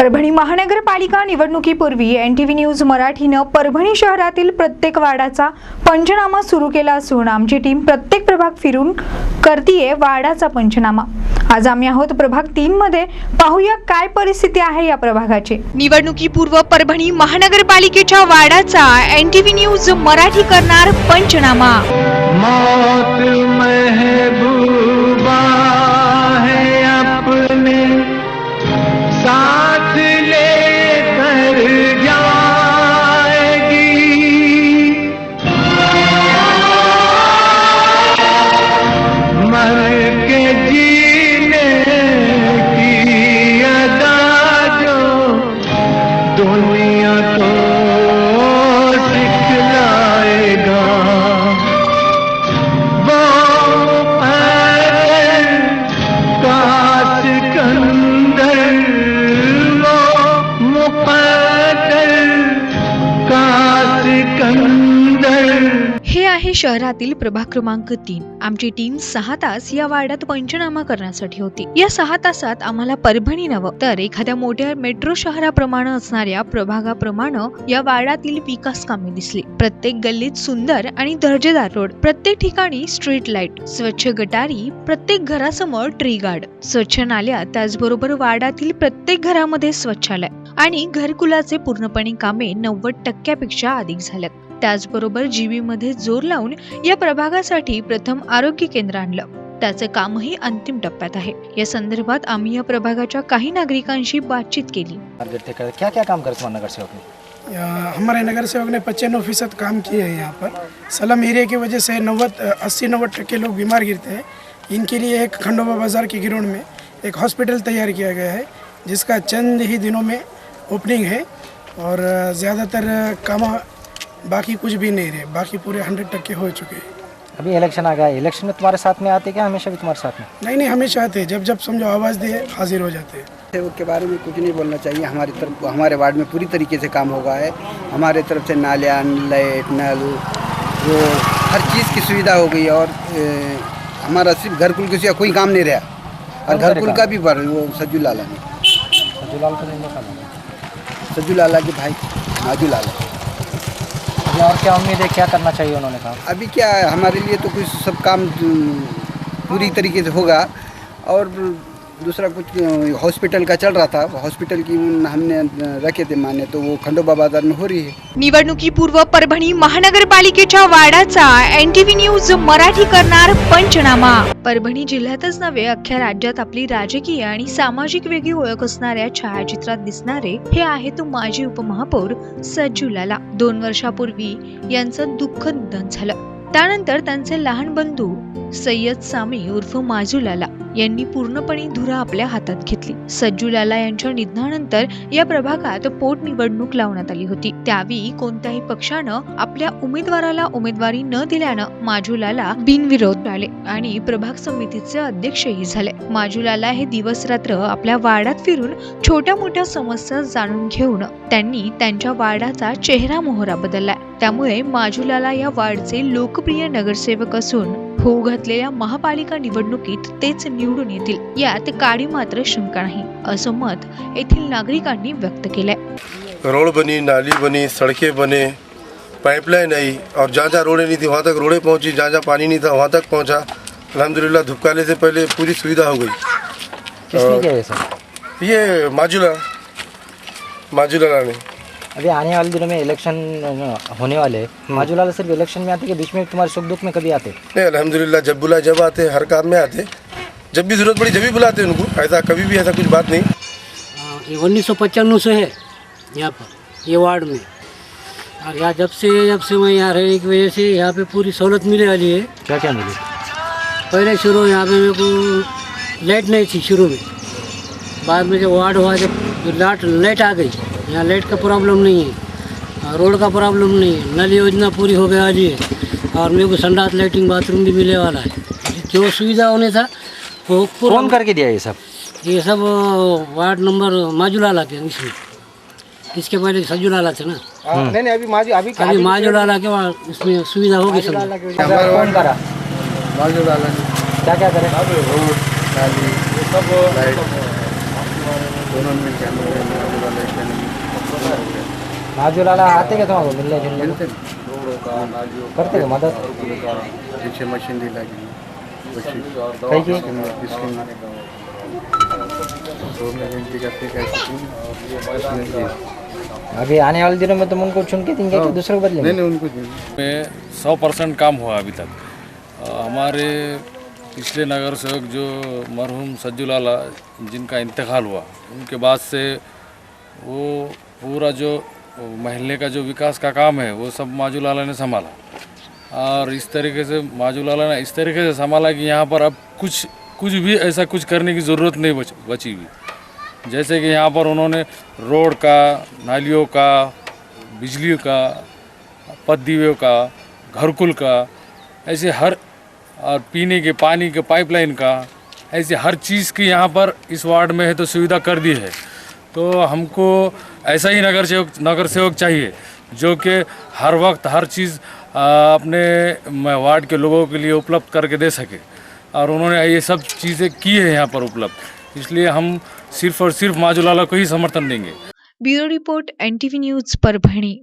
परभणी महानगरपालिका निवडणुकीपूर्वी N T V news मराठीनं परभणी शहरातील प्रत्येक वार्डाचा पंचनामा सुरू केला असून आमची टीम प्रत्येक प्रभाग फिरून करतीये वार्डाचा पंचनामा. आज आम्ही आहोत प्रभाग तीन मध्ये. पाहूया काय परिस्थिती आहे या प्रभागाची. निवडणुकीपूर्व परभणी महानगरपालिकेच्या वार्डाचा N T V news Marathi करणार पंचनामा. हे शहरातील प्रभाग क्रमांक तीन. आमची टीम सहा तास या वार्डात पंचनामा करण्यासाठी होती. या सहा तासात आम्हाला परभणी नवं तर एखाद्या मोठ्या मेट्रो शहराप्रमाणे असणाऱ्या प्रभागाप्रमाणे या वार्डातील विकास कामे दिसली. प्रत्येक गल्लीत सुंदर आणि दर्जेदार रोड प्रत्येक ठिकाणी स्ट्रीट लाइट स्वच्छ गटारी प्रत्येक घरासमोर ट्री गार्ड स्वच्छ नाल्या त्याचबरोबर वार्डातील प्रत्येक घरामध्ये स्वच्छालय. आणि घरकुलाचे पूर्णपणे कामे नव्वद टक्क्यापेक्षा अधिक झाल्यात. त्याचबरोबर जीबी मध्ये जोर लावून या प्रभागासाठी प्रथम आरोग्य केंद्र आणलं. त्याचं कामही अंतिम टप्प्यात आहे. या संदर्भात आम्ही या प्रभागाच्या काही नागरिकांशी बातचीत केली. क्या क्या काम करे तुम्हारा नगर सेवक ने यहाँ हमारे नगर सेवक ने पचानवे फीसद काम किए हैं यहाँ पर। सलम एरिया की वजह से नव्वद अस्सी नव्वद टक्के लोग बीमार गिरते हैं। इनके लिए एक खंडोबा बाज़ार के गिरोड में एक हॉस्पिटल तैयार किया गया है जिसका चंद ही दिनों में ओपनिंग है और ज़्यादातर काम बाकी कुछ भी नहीं रहे बाकी पूरे हंड्रेड टक्के हो चुके हैं। अभी इलेक्शन आ गया है। इलेक्शन में तुम्हारे साथ में आते क्या? हमेशा भी तुम्हारे साथ में? नहीं नहीं हमेशा आते जब जब समझो आवाज़ दिए हाजिर हो जाते हैं। सेवक के बारे में कुछ नहीं बोलना चाहिए। हमारी तरफ़ हमारे वार्ड में पूरी तरीके से काम होगा है। हमारे तरफ़ से नालियाँ लाइट नल वो हर चीज़ की सुविधा हो गई और ए, हमारा सिर्फ़ घर कुल के सिवा कोई काम नहीं रहा। और घर कुल का भी भर वो सज्जू लाला ने। को नहीं देखा मैंने। सज्जू लाला के भाई माजू लाला। और क्या उम्मीद है, क्या करना चाहिए उन्होंने कहा? अभी क्या है, हमारे लिए तो कुछ सब काम पूरी तरीके से होगा। और दूसरा कुछ हॉस्पिटल का चल रहा था। हॉस्पिटल की हमने रखे थे माने तो वो खंडोबा बाजार में हो रही है। निवडणुकीपूर्व परभणी महानगरपालिकेच्या वाडाचा एन न्यूज मराठी करणार पंचनामा. परभणी जिल्ह्यातच नव्हे अख्ख्या राज्यात आपली राजकीय आणि सामाजिक वेगळी ओळख असणाऱ्या छायाचित्रात दिसणारे हे आहेत माजी उपमहापौर सज्जू लाला दोन वर्षापूर्वी यांचं दुःख निधन झालं. त्यानंतर त्यांचे लहान बंधू सय्यद सामी उर्फ माजुलाला यांनी पूर्णपणे धुरा आपल्या हातात घेतली. सज्जुलाला यांच्या निधनानंतर या प्रभागात पोटनिवडणूक लावण्यात आली होती. त्यावेळी कोणत्याही पक्षानं आपल्या उमेदवाराला उमेदवारी न दिल्यानं माजुलाला बिनविरोध आले आणि प्रभाग समितीचे अध्यक्षही झाले. माजुलाला हे दिवस रात्र आपल्या वार्डात फिरून छोट्या मोठ्या समस्या जाणून घेऊन त्यांनी त्यांच्या वार्डाचा चेहरा मोहरा बदलला. त्यामुळे माजुलाला या वार्डचे लोकप्रिय नगरसेवक असून होऊ घातलेल्या महापालिका निवडणुकीत तेच निवडून येतील. यात काडी मात्र शंका नाही असं मत येथील नागरिकांनी व्यक्त केलंय. रोड बनी नाली बनी सड़कें बने पाइपलाइन आई. और जहाँ जहाँ रोडें नहीं थी वहाँ तक रोडें पहुँची जहाँ जहाँ पानी नहीं था वहाँ तक पहुँचा। अल्हम्दुलिल्लाह धुपकाले से पहले पूरी सुविधा हो गई। किसने किया ये माजुला। माजुला ने अभी आने वाले दिनों में इलेक्शन होने वाले हैं। माजूलाल सिर्फ़ इलेक्शन में आते कि बीच में तुम्हारे सुख दुख में कभी आते? नहीं अल्हम्दुलिल्लाह जब बुलाए जब आते हर काम में आते। जब भी ज़रूरत पड़ी जब भी बुलाते उनको। ऐसा कभी भी ऐसा कुछ बात नहीं। हाँ, ये उन्नीस सौ पचानवे से है यहाँ पर ये वार्ड में। और यहाँ जब से जब से मैं यहाँ रहने की वजह से यहाँ पे पूरी सहूलत मिलने वाली है। क्या क्या मिली? पहले शुरू यहाँ पे मेरे को लाइट नहीं थी शुरू में। बाद में जब वार्ड हुआ जब लाइट लाइट आ गई यहाँ लाइट का प्रॉब्लम नहीं है रोड का प्रॉब्लम नहीं है। नल योजना पूरी हो गया है और मेरे को संडास लाइटिंग बाथरूम भी मिलने वाला है। जो सुविधा होने था वो कौन करके दिया ये सब? ये सब वार्ड नंबर माजूलाला के इसमें। इसके पहले सजूलाला थे ना। नहीं नहीं अभी माजू अभी अभी माजूलाला के वहाँ इसमें सुविधा होगी सब। कौन करा। माजू लाला क्या क्या करे? रोड नाली। सब दोनों मिल के माजूलाला आते का तुम्हाला मिलने जुलने को? करते का मदद पीछे मशीन दी लगी कहीं की अभी आने वाले दिनों में तुम उनको चुन के देंगे कि दूसरे को बदलेंगे नहीं नहीं उनको में सौ परसेंट काम हुआ अभी तक हमारे पिछले नगर सेवक जो मरहूम सज्जुलाला जिनका इंतकाल हुआ उनके बाद से वो पूरा जो महल्ले का जो विकास का काम है, वो सब माजूलाला ने संभाला। और इस तरीके से माजूलाला ने इस तरीके से संभाला कि यहाँ पर अब कुछ कुछ भी ऐसा कुछ करने की ज़रूरत नहीं बच, बची हुई। जैसे कि यहाँ पर उन्होंने रोड का, नालियों का बिजली का पददीवों का, घरकुल का, ऐसे हर, और पीने के, पानी के पाइपलाइन का, ऐसे हर चीज़ की यहाँ पर इस वार्ड में है तो सुविधा कर दी है। तो हमको ऐसा ही नगर सेवक नगर सेवक चाहिए, जो कि हर वक्त हर चीज़ अपने वार्ड के लोगों के लिए उपलब्ध करके दे सके। और उन्होंने ये सब चीज़ें की है यहाँ पर उपलब्ध। इसलिए हम सिर्फ़ और सिर्फ़ माजूलाला को ही समर्थन देंगे। Bureau report N T V news Parbhani.